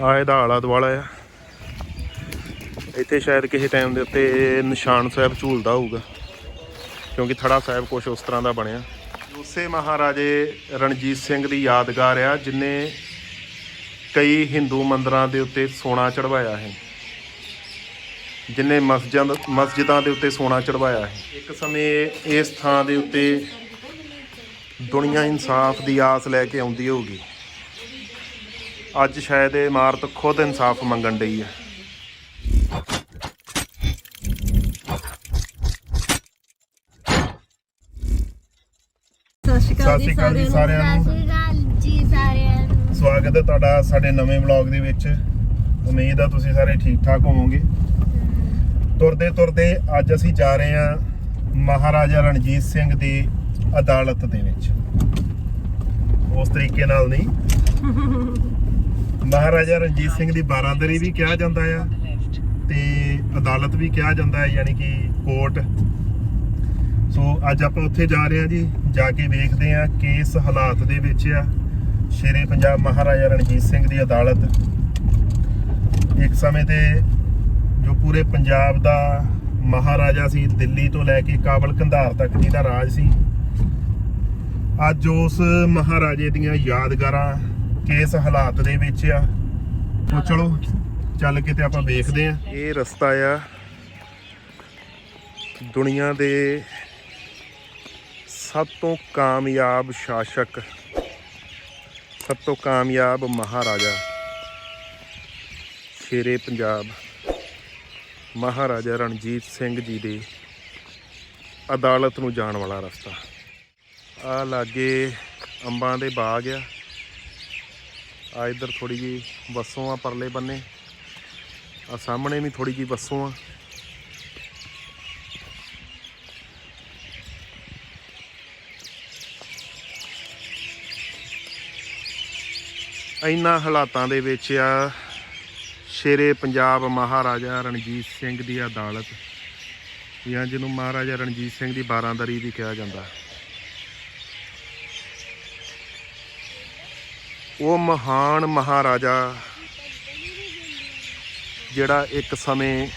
ਆ ਇਹਦਾ ਆਲਾ ਦੁਆਲਾ ਆ। ਇੱਥੇ ਸ਼ਾਇਦ ਕਿਸੇ ਟਾਈਮ ਦੇ ਉੱਤੇ ਨਿਸ਼ਾਨ ਸਾਹਿਬ ਝੂਲਦਾ ਹੋਊਗਾ, ਕਿਉਂਕਿ ਥੜਾ ਸਾਹਿਬ ਕੁਝ ਉਸ ਤਰ੍ਹਾਂ ਦਾ ਬਣਿਆ। ਉਸੇ ਮਹਾਰਾਜੇ ਰਣਜੀਤ ਸਿੰਘ ਦੀ ਯਾਦਗਾਰ ਆ, ਜਿਨੇ ਕਈ ਹਿੰਦੂ ਮੰਦਰਾਂ ਦੇ ਉੱਤੇ ਸੋਨਾ ਚੜਵਾਇਆ ਹੈ। ਜਿਨੇ ਮਸਜਿਦਾਂ ਮਸਜਿਦਾਂ ਦੇ ਉੱਤੇ ਸੋਨਾ ਚੜਵਾਇਆ ਹੈ। ਇੱਕ ਸਮੇਂ ਇਸ ਥਾਂ ਦੇ ਉੱਤੇ ਦੁਨੀਆ ਇਨਸਾਫ ਦੀ ਆਸ ਲੈ ਕੇ ਆਉਂਦੀ ਹੋਊਗੀ। ਅੱਜ ਸ਼ਾਇਦ ਇਹ ਇਮਾਰਤ ਖੁਦ ਇਨਸਾਫ ਮੰਗਣ ਡਈ ਹੈ। ਸਤਿ ਸ਼੍ਰੀ ਅਕਾਲ ਸਤਿ ਸ਼੍ਰੀ ਅਕਾਲ ਜੀ ਸਾਰਿਆਂ ਨੂੰ। ਸਤਿ ਸ਼੍ਰੀ ਅਕਾਲ ਜੀ ਸਾਰਿਆਂ ਨੂੰ। ਸਵਾਗਤ ਹੈ ਤੁਹਾਡਾ ਸਾਡੇ ਨਵੇਂ ਵਲੌਗ ਦੇ ਵਿੱਚ। ਉਮੀਦ ਆ ਤੁਸੀਂ ਸਾਰੇ ਠੀਕ ਠਾਕ ਹੋਵੋਗੇ। ਤੁਰਦੇ ਤੁਰਦੇ ਅੱਜ ਅਸੀਂ ਜਾ ਰਹੇ ਹਾਂ ਮਹਾਰਾਜਾ ਰਣਜੀਤ ਸਿੰਘ ਦੀ ਅਦਾਲਤ ਦੇ ਵਿੱਚ। ਉਸ ਤਰੀਕੇ ਨਾਲ ਨਹੀਂ। ਮਹਾਰਾਜਾ ਰਣਜੀਤ ਸਿੰਘ ਦੀ ਬਾਰਾਂਦਰੀ ਵੀ ਕਿਹਾ ਜਾਂਦਾ ਆ ਤੇ ਅਦਾਲਤ ਵੀ ਕਿਹਾ ਜਾਂਦਾ ਹੈ, ਯਾਨੀ ਕਿ ਕੋਰਟ। ਸੋ ਅੱਜ ਆਪਾਂ ਉੱਥੇ ਜਾ ਰਹੇ ਹਾਂ ਜੀ, ਜਾ ਕੇ ਵੇਖਦੇ ਹਾਂ ਕਿਸ ਹਾਲਾਤ ਦੇ ਵਿੱਚ ਆ। ਸ਼ੇਰੇ ਪੰਜਾਬ ਮਹਾਰਾਜਾ ਰਣਜੀਤ ਸਿੰਘ ਦੀ ਅਦਾਲਤ। ਇੱਕ ਸਮੇਂ ਤੇ ਜੋ ਪੂਰੇ ਪੰਜਾਬ ਦਾ ਮਹਾਰਾਜਾ ਸੀ, ਦਿੱਲੀ ਤੋਂ ਲੈ ਕੇ ਕਾਬਲ ਕੰਧਾਰ ਤੱਕ ਜਿਹਦਾ ਰਾਜ ਸੀ, ਅੱਜ ਉਸ ਮਹਾਰਾਜੇ ਦੀਆਂ ਯਾਦਗਾਰਾਂ ਕਿਸ ਹਾਲਾਤ ਦੇ ਵਿੱਚ ਆ। ਸੋ ਚਲੋ, ਚੱਲ ਕੇ ਤੇ ਆਪਾਂ ਵੇਖਦੇ ਆ। ਇਹ ਰਸਤਾ ਆ। ਦੁਨੀਆ ਦੇ ਸਭ ਤੋਂ ਕਾਮਯਾਬ ਸ਼ਾਸਕ, ਸਭ ਤੋਂ ਕਾਮਯਾਬ ਮਹਾਰਾਜਾ ਸ਼ੇਰੇ ਪੰਜਾਬ, ਮਹਾਰਾਜਾ ਰਣਜੀਤ ਸਿੰਘ ਜੀ ਦੇ ਅਦਾਲਤ ਨੂੰ ਜਾਣ ਵਾਲਾ ਰਸਤਾ। ਆ ਲਾਗੇ ਅੰਬਾਂ ਦੇ ਬਾਗ ਆ। ਆ ਇੱਧਰ ਥੋੜੀ ਜੀ ਬੱਸੋਂ ਆ ਪਰਲੇ ਬੰਨੇ। ਆ ਸਾਹਮਣੇ ਵੀ ਥੋੜੀ ਜੀ ਬੱਸੋਂ ਆ। ਇਹਨਾਂ ਹਾਲਾਤਾਂ ਦੇ ਵਿੱਚ ਆ ਸ਼ੇਰੇ ਪੰਜਾਬ ਮਹਾਰਾਜਾ ਰਣਜੀਤ ਸਿੰਘ ਦੀ ਅਦਾਲਤ, ਜਾਂ ਜਿਹਨੂੰ ਮਹਾਰਾਜਾ ਰਣਜੀਤ ਸਿੰਘ ਦੀ ਬਾਰਾਂਦਰੀ ਵੀ ਕਿਹਾ ਜਾਂਦਾ। ਉਹ ਮਹਾਨ ਮਹਾਰਾਜਾ ਜਿਹੜਾ ਇੱਕ ਸਮੇਂ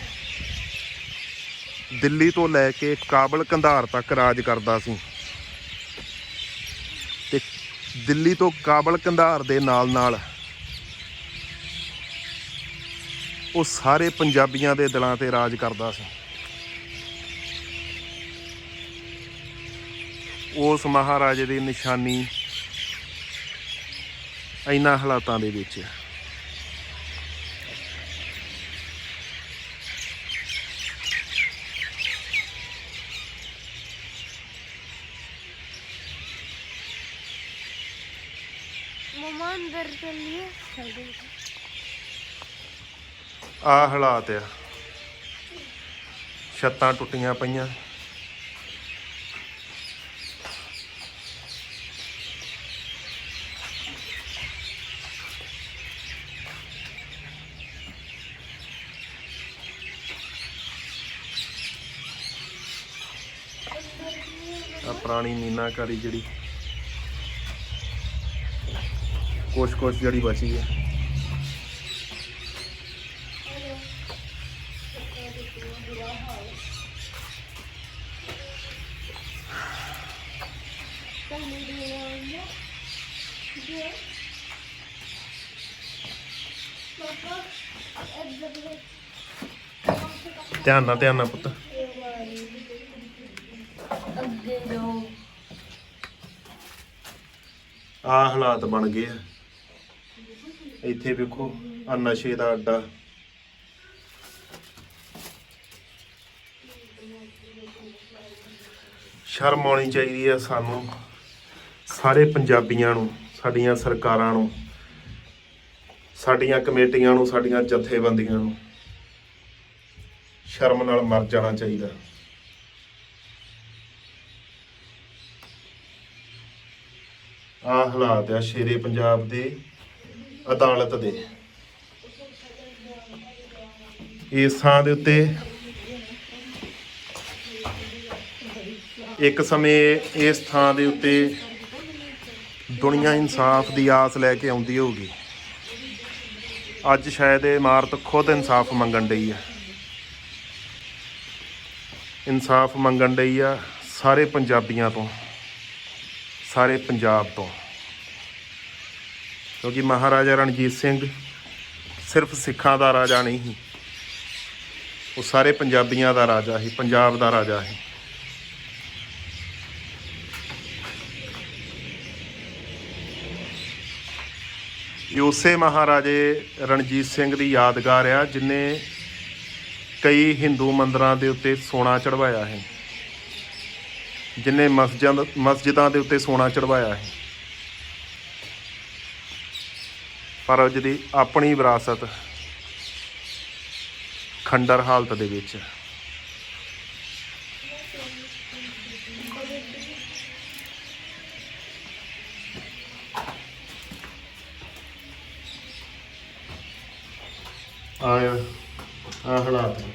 ਦਿੱਲੀ ਤੋਂ ਲੈ ਕੇ ਕਾਬਲ ਕੰਧਾਰ ਤੱਕ ਰਾਜ ਕਰਦਾ ਸੀ ਤੇ ਦਿੱਲੀ ਤੋਂ ਕਾਬਲ ਕੰਧਾਰ ਦੇ ਨਾਲ ਨਾਲ ਉਹ ਸਾਰੇ ਪੰਜਾਬੀਆਂ ਦੇ ਦਿਲਾਂ ਤੇ ਰਾਜ ਕਰਦਾ ਸੀ। ਉਸ ਮਹਾਰਾਜੇ ਦੀ ਨਿਸ਼ਾਨੀ ਇਹਨਾਂ ਹਾਲਾਤਾਂ ਦੇ ਵਿੱਚ ਹੈ ਮਮਾ ਅੰਦਰ ਚੱਲੀਏ ਆ ਹਾਲਾਤ ਆ ਛੱਤਾਂ ਟੁੱਟੀਆਂ ਪਈਆਂ ਪੁਰਾਣੀ ਮੀਨਾਕਾਰੀ ਜਿਹੜੀ ਕੁਛ ਕੁਛ ਜਿਹੜੀ ਬਚੀ ਹੈ। ਧਿਆਨ ਨਾਲ ਧਿਆਨ ਨਾਲ ਪੁੱਤ। ਅੱਗੇ ਜਾਓ ਆ ਹਾਲਾਤ ਬਣ ਗਏ ਆ। ਇੱਥੇ ਵੇਖੋ ਆ ਨਸ਼ੇ ਦਾ ਅੱਡਾ। ਸ਼ਰਮ ਆਉਣੀ ਚਾਹੀਦੀ ਆ ਸਾਨੂੰ, ਸਾਰੇ ਪੰਜਾਬੀਆਂ ਨੂੰ, ਸਾਡੀਆਂ ਸਰਕਾਰਾਂ ਨੂੰ, ਸਾਡੀਆਂ ਕਮੇਟੀਆਂ ਨੂੰ, ਸਾਡੀਆਂ ਜਥੇਬੰਦੀਆਂ ਨੂੰ। ਸ਼ਰਮ ਨਾਲ ਮਰ ਜਾਣਾ ਚਾਹੀਦਾ। ਆ ਹਾਲਾਤ ਆ ਸ਼ੇਰੇ ਪੰਜਾਬ ਦੇ, ਅਦਾਲਤ ਦੇ। ਇਸ ਥਾਂ ਦੇ ਉੱਤੇ ਇੱਕ ਸਮੇਂ ਇਸ ਥਾਂ ਦੇ ਉੱਤੇ ਦੁਨੀਆ ਇਨਸਾਫ ਦੀ ਆਸ ਲੈ ਕੇ ਆਉਂਦੀ ਹੋਊਗੀ। ਅੱਜ ਸ਼ਾਇਦ ਇਹ ਇਮਾਰਤ ਖੁਦ ਇਨਸਾਫ ਮੰਗਣ ਡਈ ਆ। ਇਨਸਾਫ ਮੰਗਣ ਡਈ ਆ ਸਾਰੇ ਪੰਜਾਬੀਆਂ ਤੋਂ। ਸਾਰੇ ਪੰਜਾਬ ਤੋਂ। ਕਿਉਂਕਿ ਮਹਾਰਾਜਾ ਰਣਜੀਤ ਸਿੰਘ ਸਿਰਫ ਸਿੱਖਾਂ ਦਾ ਰਾਜਾ ਨਹੀਂ ਸੀ। ਉਹ ਸਾਰੇ ਪੰਜਾਬੀਆਂ ਦਾ ਰਾਜਾ ਸੀ, ਪੰਜਾਬ ਦਾ ਰਾਜਾ ਸੀ। ਇਹ ਉਸੇ ਮਹਾਰਾਜੇ ਰਣਜੀਤ ਸਿੰਘ ਦੀ ਯਾਦਗਾਰ ਆ, ਜਿਨੇ ਕਈ ਹਿੰਦੂ ਮੰਦਰਾਂ ਦੇ ਉੱਤੇ ਸੋਨਾ ਚੜਵਾਇਆ ਹੈ ਜਿਨੇ ਮਸਜਿਦਾਂ ਮਸਜਿਦਾਂ ਦੇ ਉੱਤੇ ਸੋਨਾ ਚੜਵਾਇਆ ਹੈ ਪਰ ਜਿਹਦੀ ਆਪਣੀ ਵਿਰਾਸਤ ਖੰਡਰ ਹਾਲਤ ਦੇ ਵਿੱਚ ਆਇਆ ਆ ਹਾਲਾਤ ਨੇ।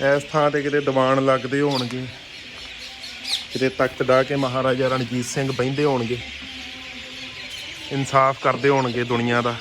ਇਸ ਥਾਂ ਤੇ ਕਿਤੇ ਦੀਵਾਨ ਲੱਗਦੇ ਹੋਣਗੇ। ਕਿਤੇ ਤਖਤ ਡਾ ਕੇ ਮਹਾਰਾਜਾ ਰਣਜੀਤ ਸਿੰਘ ਬਹਿੰਦੇ ਹੋਣਗੇ। ਇਨਸਾਫ ਕਰਦੇ ਹੋਣਗੇ ਦੁਨੀਆ ਦਾ।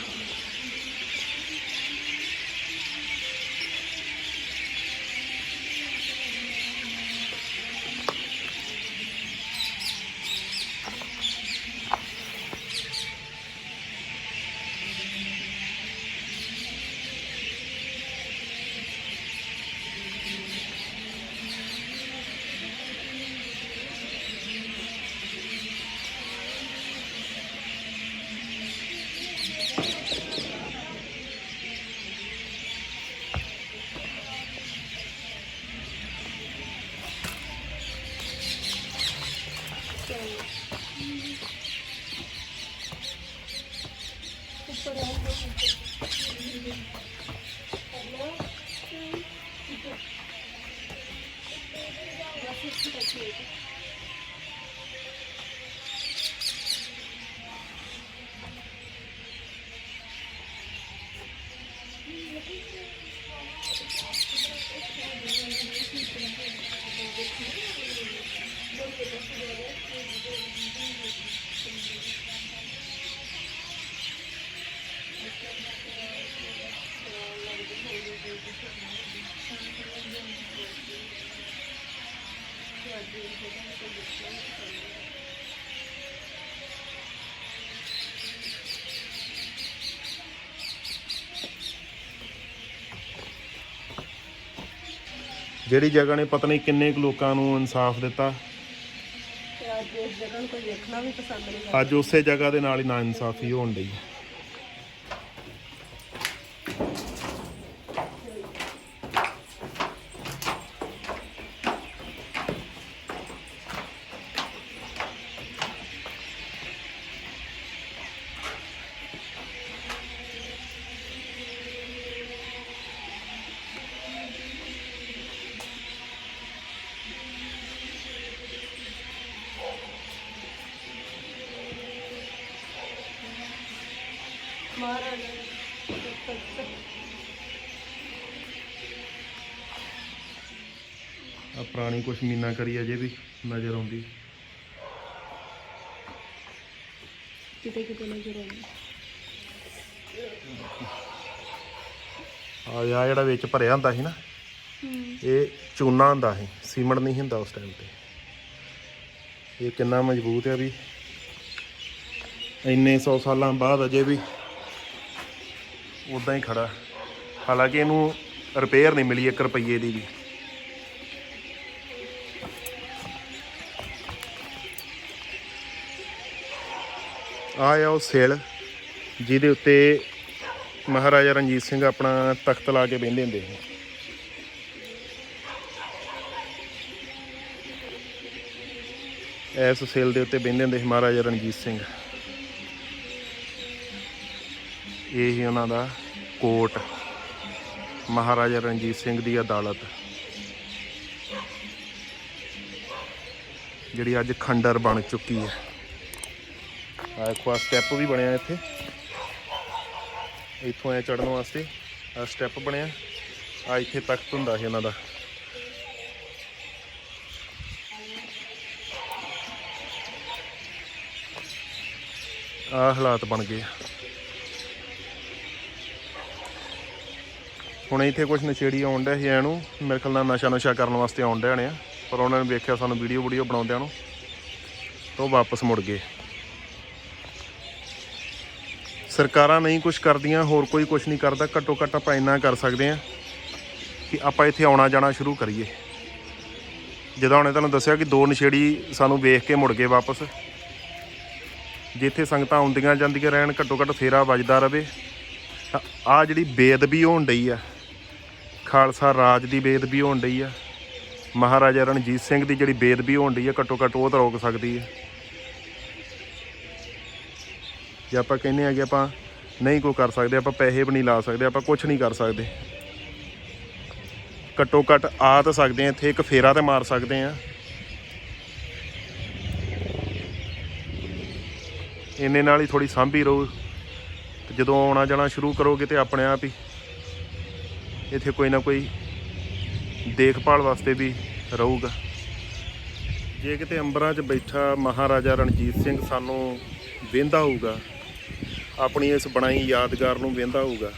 ਜਿਹੜੀ ਜਗ੍ਹਾ ਨੇ ਪਤਾ ਨਹੀਂ ਕਿੰਨੇ ਕੁ ਲੋਕਾਂ ਨੂੰ ਇਨਸਾਫ ਦਿੱਤਾ। ਤੇ ਅੱਜ ਇਸ ਜਗ੍ਹਾ ਨੂੰ ਕੋਈ ਵੇਖਣਾ ਵੀ ਪਸੰਦ ਨਹੀਂ ਕਰਦਾ ਅੱਜ ਉਸੇ ਜਗ੍ਹਾ ਦੇ ਨਾਲ ਹੀ ਨਾ ਇਨਸਾਫੀ ਹੋਣ ਡਈ। ਪੁਰਾਣੀ ਕੁਛ ਮੀਨਾਕਰੀ ਅਜੇ ਵੀ ਨਜ਼ਰ ਆਉਂਦੀ। ਕਿਤੇ ਕਿਤੇ ਨਜ਼ਰ ਆਉਂਦੀ। ਆ ਆ ਜਿਹੜਾ ਵਿੱਚ ਭਰਿਆ ਹੁੰਦਾ ਸੀ ਨਾ ਇਹ ਚੂਨਾ ਹੁੰਦਾ ਸੀ ਸੀਮੈਂਟ ਨਹੀਂ ਹੁੰਦਾ ਉਸ ਟਾਈਮ ਤੇ। ਇਹ ਕਿੰਨਾ ਮਜ਼ਬੂਤ ਹੈ ਵੀ ਇੰਨੇ 100 ਸਾਲਾਂ ਬਾਅਦ ਅਜੇ ਵੀ ਉਦਾਂ ਹੀ ਖੜਾ। ਹਾਲਾਂਕਿ ਇਹਨੂੰ ਰਿਪੇਅਰ ਨਹੀਂ ਮਿਲੀ 1 ਰੁਪਈਏ ਦੀ ਵੀ। ਆ ਆ ਉਹ ਸੇਲ, ਜਿਹਦੇ ਉੱਤੇ ਮਹਾਰਾਜਾ ਰਣਜੀਤ ਸਿੰਘ ਆਪਣਾ ਤਖਤ ਲਾ ਕੇ ਬਹਿੰਦੇ ਹੁੰਦੇ ਸੀ। ਇਸ ਸੇਲ ਦੇ ਉੱਤੇ ਬਹਿੰਦੇ ਹੁੰਦੇ ਸੀ ਮਹਾਰਾਜਾ ਰਣਜੀਤ ਸਿੰਘ। ਇਹ ਹੀ ਉਹਨਾਂ ਦਾ ਕੋਟ, ਮਹਾਰਾਜਾ ਰਣਜੀਤ ਸਿੰਘ ਦੀ ਅਦਾਲਤ। ਜਿਹੜੀ ਅੱਜ ਖੰਡਰ ਬਣ ਚੁੱਕੀ ਹੈ। ਆ ਸਟੈਪ ਵੀ ਬਣਿਆ ਇੱਥੇ। ਇੱਥੋਂ ਐ ਚੜਨ ਵਾਸਤੇ ਆ ਸਟੈਪ ਬਣਿਆ। ਆ ਇੱਥੇ ਤਖਤ ਹੁੰਦਾ ਸੀ ਇਹਨਾਂ ਦਾ। ਆ ਹਾਲਾਤ ਬਣ ਗਏ। ਆ। ਹੁਣ ਇੱਥੇ ਕੁਝ ਨਸ਼ੇੜੀ ਆਉਣ ਡਿਆ ਸੀ ਐਨੂੰ। ਮੇਰੇ ਖਿਆਲ ਨਾਲ ਨਸ਼ਾ ਨਸ਼ਾ ਕਰਨ ਵਾਸਤੇ ਆਉਣ ਡਿਆ ਨੇ ਆ। ਪਰ ਉਹਨਾਂ ਨੇ ਵੇਖਿਆ ਸਾਨੂੰ ਵੀਡੀਓ ਵੀਡੀਓ ਬਣਾਉਂਦਿਆਂ ਨੂੰ। ਤਾਂ ਉਹ ਵਾਪਸ ਮੁੜ ਗਏ। ਸਰਕਾਰਾਂ ਨਹੀਂ ਕੁਝ ਕਰਦੀਆਂ, ਹੋਰ ਕੋਈ ਕੁਝ ਨਹੀਂ ਕਰਦਾ, ਘੱਟੋ ਘੱਟ ਆਪਾਂ ਇੰਨਾ ਕਰ ਸਕਦੇ ਹਾਂ ਕਿ ਆਪਾਂ ਇੱਥੇ ਆਉਣਾ ਜਾਣਾ ਸ਼ੁਰੂ ਕਰੀਏ। ਜਦੋਂ ਉਹਨੇ ਤੁਹਾਨੂੰ ਦੱਸਿਆ ਕਿ ਦੋ ਨਸ਼ੇੜੀ ਸਾਨੂੰ ਵੇਖ ਕੇ ਮੁੜ ਗਏ ਵਾਪਸ। ਜਿੱਥੇ ਸੰਗਤਾਂ ਆਉਂਦੀਆਂ ਜਾਂਦੀਆਂ ਰਹਿਣ, ਘੱਟੋ ਘੱਟ ਫੇਰਾ ਵੱਜਦਾ ਰਵੇ। ਤਾਂ ਆ ਜਿਹੜੀ ਬੇਦਬੀ ਹੋਣ ਡਈ ਆ, ਖਾਲਸਾ ਰਾਜ ਦੀ ਬੇਦਬੀ ਹੋਣ ਡਈ ਆ, ਮਹਾਰਾਜਾ ਰਣਜੀਤ ਸਿੰਘ ਦੀ ਜਿਹੜੀ ਬੇਦਬੀ ਹੋਣ ਡਈ ਆ, ਘੱਟੋ ਘੱਟ ਉਹ ਤਾਂ ਰੋਕ ਸਕਦੀ ਹੈ ਜੇ ਆਪਾਂ ਕਹਿੰਦੇ ਆ ਕਿ ਆਪਾਂ ਨਹੀਂ ਕੋਈ ਕਰ ਸਕਦੇ, ਆਪਾਂ ਪੈਸੇ ਵੀ ਨਹੀਂ ਲਾ ਸਕਦੇ, ਆਪਾਂ ਕੁਝ ਨਹੀਂ ਕਰ ਸਕਦੇ। ਘੱਟੋ ਘੱਟ ਆ ਤਾਂ ਸਕਦੇ ਆ ਇੱਥੇ ਇੱਕ ਫੇਰਾ ਤੇ ਮਾਰ ਸਕਦੇ ਆ ਇੰਨੇ ਨਾਲ ਹੀ ਥੋੜੀ ਸਾਂਭੀ ਰਹੋ। ਤੇ ਜਦੋਂ ਆਉਣਾ ਜਾਣਾ ਸ਼ੁਰੂ ਕਰੋਗੇ ਤੇ ਆਪਣੇ ਆਪ ਹੀ ਇੱਥੇ ਕੋਈ ਨਾ ਕੋਈ ਦੇਖਭਾਲ ਵਾਸਤੇ ਵੀ ਰਹੂਗਾ। ਜੇ ਕਿਤੇ ਅੰਬਰਾਂ 'ਚ ਬੈਠਾ ਮਹਾਰਾਜਾ ਰਣਜੀਤ ਸਿੰਘ ਸਾਨੂੰ ਵੇਂਦਾ ਹੋਊਗਾ ਆਪਣੀ ਇਸ ਬਣਾਈ ਯਾਦਗਾਰ ਨੂੰ ਵੇਂਦਾ ਹੋਊਗਾ।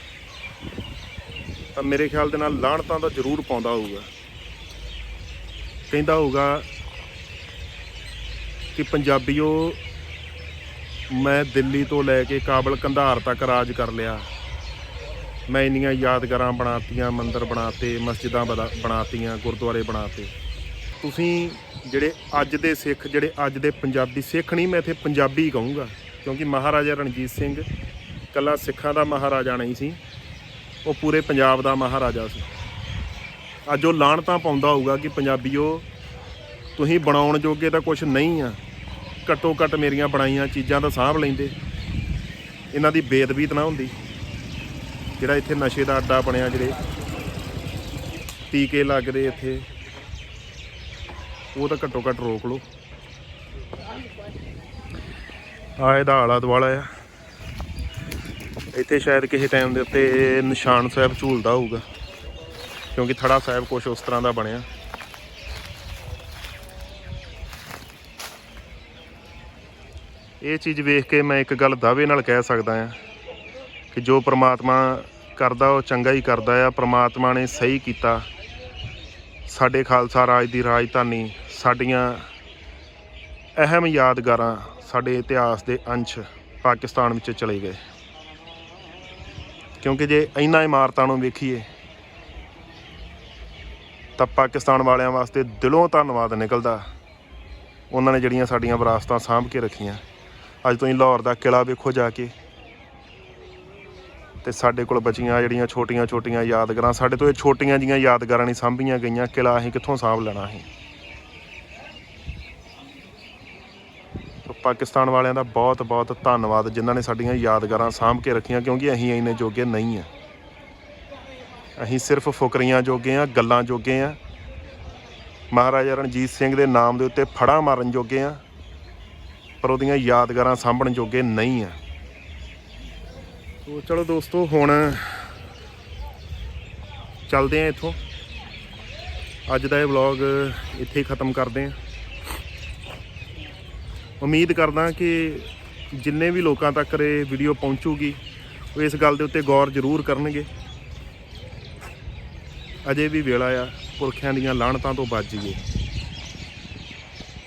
ਤਾਂ ਮੇਰੇ ਖਿਆਲ ਦੇ ਨਾਲ ਲਾਹਣਤਾਂ ਦਾ ਜ਼ਰੂਰ ਪਾਉਂਦਾ ਹੋਊਗਾ। ਕਹਿੰਦਾ ਹੋਊਗਾ ਕਿ ਪੰਜਾਬੀਓ, ਮੈਂ ਦਿੱਲੀ ਤੋਂ ਲੈ ਕੇ ਕਾਬਲ ਕੰਧਾਰ ਤੱਕ ਰਾਜ ਕਰ ਲਿਆ। ਮੈਂ ਇੰਨੀਆਂ ਯਾਦਗਾਰਾਂ ਬਣਾਤੀਆਂ, ਮੰਦਿਰ ਬਣਾਤੇ, ਮਸਜਿਦਾਂ ਬਣਾ- ਬਣਾਤੀਆਂ, ਗੁਰਦੁਆਰੇ ਬਣਾਤੇ। ਤੁਸੀਂ ਜਿਹੜੇ ਅੱਜ ਦੇ ਸਿੱਖ, ਜਿਹੜੇ ਅੱਜ ਦੇ ਪੰਜਾਬੀ ਸਿੱਖ ਨਹੀਂ, ਮੈਂ ਇੱਥੇ ਪੰਜਾਬੀ ਕਹੂੰਗਾ। ਕਿਉਂਕਿ ਮਹਾਰਾਜਾ ਰਣਜੀਤ ਸਿੰਘ ਕੱਲਾ ਸਿੱਖਾਂ ਦਾ ਮਹਾਰਾਜਾ ਨਹੀਂ ਸੀ, ਉਹ ਪੂਰੇ ਪੰਜਾਬ ਦਾ ਮਹਾਰਾਜਾ ਸੀ। ਅੱਜ ਉਹ ਲਾਹਣਤਾਂ ਪਾਉਂਦਾ ਹੋਊਗਾ ਕਿ ਪੰਜਾਬੀਓ, ਤੁਸੀਂ ਬਣਾਉਣ ਜੋਗੇ ਤਾਂ ਕੁਝ ਨਹੀਂ ਆ। ਘੱਟੋ ਘੱਟ ਮੇਰੀਆਂ ਬਣਾਈਆਂ ਚੀਜ਼ਾਂ ਤਾਂ ਸਾਂਭ ਲੈਂਦੇ। ਇਹਨਾਂ ਦੀ ਬੇਦਬੀ ਤਾਂ ਨਾ ਹੁੰਦੀ। ਜਿਹੜਾ ਇੱਥੇ ਨਸ਼ੇ ਦਾ ਅੱਡਾ ਬਣਿਆ, ਜਿਹੜੇ ਟੀਕੇ ਲੱਗਦੇ ਇੱਥੇ, ਉਹ ਤਾਂ ਘੱਟੋ ਘੱਟ ਰੋਕ ਲਓ। ਆ ਇਹਦਾ ਆਲਾ ਦੁਆਲਾ ਆ। ਇੱਥੇ ਸ਼ਾਇਦ ਕਿਸੇ ਟਾਈਮ ਦੇ ਉੱਤੇ ਨਿਸ਼ਾਨ ਸਾਹਿਬ ਝੂਲਦਾ ਹੋਊਗਾ, ਕਿਉਂਕਿ ਥੜਾ ਸਾਹਿਬ ਕੁਝ ਉਸ ਤਰ੍ਹਾਂ ਦਾ ਬਣਿਆ। ਇਹ ਚੀਜ਼ ਵੇਖ ਕੇ ਮੈਂ ਇੱਕ ਗੱਲ ਦਾਅਵੇ ਨਾਲ ਕਹਿ ਸਕਦਾ ਆ ਕਿ ਜੋ ਪ੍ਰਮਾਤਮਾ ਕਰਦਾ, ਉਹ ਚੰਗਾ ਹੀ ਕਰਦਾ ਆ। ਪ੍ਰਮਾਤਮਾ ਨੇ ਸਹੀ ਕੀਤਾ। ਸਾਡੇ ਖਾਲਸਾ ਰਾਜ ਦੀ ਰਾਜਧਾਨੀ, ਸਾਡੀਆਂ ਅਹਿਮ ਯਾਦਗਾਰਾਂ ਸਾਡੇ ਇਤਿਹਾਸ ਦੇ ਅੰਸ਼ ਪਾਕਿਸਤਾਨ ਵਿੱਚ ਚਲੇ ਗਏ। ਕਿਉਂਕਿ ਜੇ ਇਹਨਾਂ ਇਮਾਰਤਾਂ ਨੂੰ ਵੇਖੀਏ, ਤਾਂ ਪਾਕਿਸਤਾਨ ਵਾਲਿਆਂ ਵਾਸਤੇ ਦਿਲੋਂ ਧੰਨਵਾਦ ਨਿਕਲਦਾ। ਉਹਨਾਂ ਨੇ ਜਿਹੜੀਆਂ ਸਾਡੀਆਂ ਵਿਰਾਸਤਾਂ ਸਾਂਭ ਕੇ ਰੱਖੀਆਂ। ਅੱਜ ਤੁਸੀਂ ਲਾਹੌਰ ਦਾ ਕਿਲਾ ਵੇਖੋ ਜਾ ਕੇ। ਤੇ ਸਾਡੇ ਕੋਲ ਬਚੀਆਂ ਜਿਹੜੀਆਂ ਛੋਟੀਆਂ ਛੋਟੀਆਂ ਯਾਦਗਾਰਾਂ, ਸਾਡੇ ਤੋਂ ਇਹ ਛੋਟੀਆਂ ਜੀਆਂ ਯਾਦਗਾਰਾਂ ਨਹੀਂ ਸਾਂਭੀਆਂ ਗਈਆਂ। ਕਿਲਾ ਅਸੀਂ ਕਿੱਥੋਂ ਸਾਂਭ ਲੈਣਾ ਸੀ? ਪਾਕਿਸਤਾਨ ਵਾਲਿਆਂ ਦਾ ਬਹੁਤ ਬਹੁਤ ਧੰਨਵਾਦ, ਜਿਨ੍ਹਾਂ ਨੇ ਸਾਡੀਆਂ ਯਾਦਗਾਰਾਂ ਸਾਂਭ ਕੇ ਰੱਖੀਆਂ, ਕਿਉਂਕਿ ਅਸੀਂ ਇੰਨੇ ਜੋਗੇ ਨਹੀਂ ਆ। ਅਸੀਂ ਸਿਰਫ ਫੁਕਰੀਆਂ ਜੋਗੇ ਆ, ਗੱਲਾਂ ਜੋਗੇ ਆ। ਮਹਾਰਾਜਾ ਰਣਜੀਤ ਸਿੰਘ ਦੇ ਨਾਮ ਦੇ ਉੱਤੇ ਫੜਾ ਮਾਰਨ ਜੋਗੇ ਆ, ਪਰ ਉਹਦੀਆਂ ਯਾਦਗਾਰਾਂ ਸਾਂਭਣ ਜੋਗੇ ਨਹੀਂ ਆ। ਸੋ ਚਲੋ ਦੋਸਤੋ, ਹੁਣ ਚੱਲਦੇ ਆ ਇੱਥੋਂ। ਅੱਜ ਦਾ ਇਹ ਵਲੌਗ ਇੱਥੇ ਹੀ ਖਤਮ ਕਰਦੇ ਆ। ਉਮੀਦ ਕਰਦਾ ਕਿ ਜਿੰਨੇ ਵੀ ਲੋਕਾਂ ਤੱਕ ਇਹ ਵੀਡੀਓ ਪਹੁੰਚੂਗੀ, ਉਹ ਇਸ ਗੱਲ ਦੇ ਉੱਤੇ ਗੌਰ ਜ਼ਰੂਰ ਕਰਨਗੇ। ਅਜੇ ਵੀ ਵੇਲਾ ਆ, ਪੁਰਖਿਆਂ ਦੀਆਂ ਲਾਹਣਤਾਂ ਤੋਂ ਬਚ ਜਾਈਏ।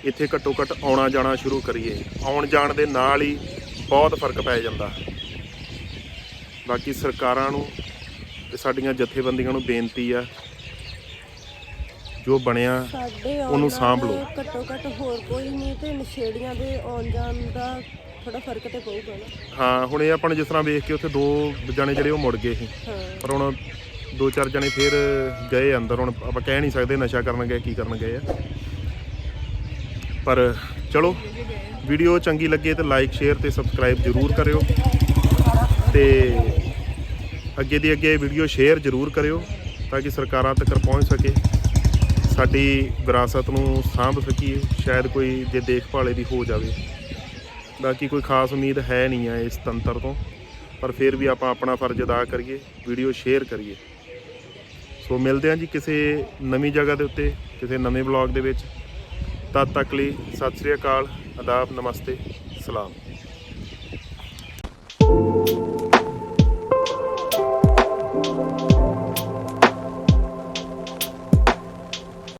ਇੱਥੇ ਘੱਟੋ ਘੱਟ ਆਉਣਾ ਜਾਣਾ ਸ਼ੁਰੂ ਕਰੀਏ। ਆਉਣ ਜਾਣ ਦੇ ਨਾਲ ਹੀ ਬਹੁਤ ਫ਼ਰਕ ਪੈ ਜਾਂਦਾ। ਬਾਕੀ ਸਰਕਾਰਾਂ ਨੂੰ ਤੇ ਸਾਡੀਆਂ ਜਥੇਬੰਦੀਆਂ ਨੂੰ ਬੇਨਤੀ ਆ ਜੋ ਬਣਿਆ ਸਾਡੇ ਉਹਨੂੰ ਸਾਂਭ ਨਾਲ ਲਓ। ਘੱਟੋ ਘੱਟ ਹੋਰ ਕੋਈ ਨਹੀਂ ਤੇ ਨਸ਼ੇੜੀਆਂ ਦੇ ਆਉਣ ਜਾਣ ਦਾ ਥੋੜਾ ਫ਼ਰਕ ਤੇ ਪਊਗਾ ਨਾ। ਹਾਂ ਹੁਣ ਇਹ ਆਪਾਂ ਨੂੰ ਜਿਸ ਤਰ੍ਹਾਂ ਵੇਖ ਕੇ ਉੱਥੇ ਦੋ ਜਣੇ ਜਿਹੜੇ ਉਹ ਮੁੜ ਗਏ ਸੀ। ਹਾਂ। ਪਰ ਹੁਣ ਦੋ ਚਾਰ ਜਣੇ ਫੇਰ ਗਏ ਅੰਦਰ ਹੁਣ ਆਪਾਂ ਕਹਿ ਨਹੀਂ ਸਕਦੇ ਨਸ਼ਾ ਕਰਨ ਗਏ ਕੀ ਕਰਨ ਗਏ ਆ। ਪਰ ਚਲੋ ਵੀਡੀਓ ਚੰਗੀ ਲੱਗੇ ਤੇ ਲਾਈਕ ਸ਼ੇਅਰ ਤੇ ਸਬਸਕ੍ਰਾਈਬ ਜਰੂਰ ਕਰਿਓ। ਤੇ ਅੱਗੇ ਦੀ ਅੱਗੇ ਵੀਡੀਓ ਸ਼ੇਅਰ ਜਰੂਰ ਕਰਿਓ ਤਾਂ ਕਿ ਸਰਕਾਰਾਂ ਤੱਕ ਪਹੁੰਚ ਸਕੇ। ਸਾਡੀ ਵਿਰਾਸਤ ਨੂੰ ਸਾਂਭ ਸਕੀਏ, ਸ਼ਾਇਦ ਕੋਈ ਜੇ ਦੇਖਭਾਲ ਇਹਦੀ ਹੋ ਜਾਵੇ। ਬਾਕੀ ਕੋਈ ਖਾਸ ਉਮੀਦ ਹੈ ਨਹੀਂ ਆ ਇਸ ਤੰਤਰ ਤੋਂ, ਪਰ ਫਿਰ ਵੀ ਆਪਾਂ ਆਪਣਾ ਫਰਜ਼ ਅਦਾ ਕਰੀਏ, ਵੀਡੀਓ ਸ਼ੇਅਰ ਕਰੀਏ। ਸੋ ਮਿਲਦੇ ਹਾਂ ਜੀ ਕਿਸੇ ਨਵੀਂ ਜਗ੍ਹਾ ਦੇ ਉੱਤੇ, ਕਿਸੇ ਨਵੇਂ ਵਲੌਗ ਦੇ ਵਿੱਚ। ਤਦ ਤੱਕ ਲਈ ਸਤਿ ਸ੍ਰੀ ਅਕਾਲ ਆਦਾਬ ਨਮਸਤੇ, ਸਲਾਮ।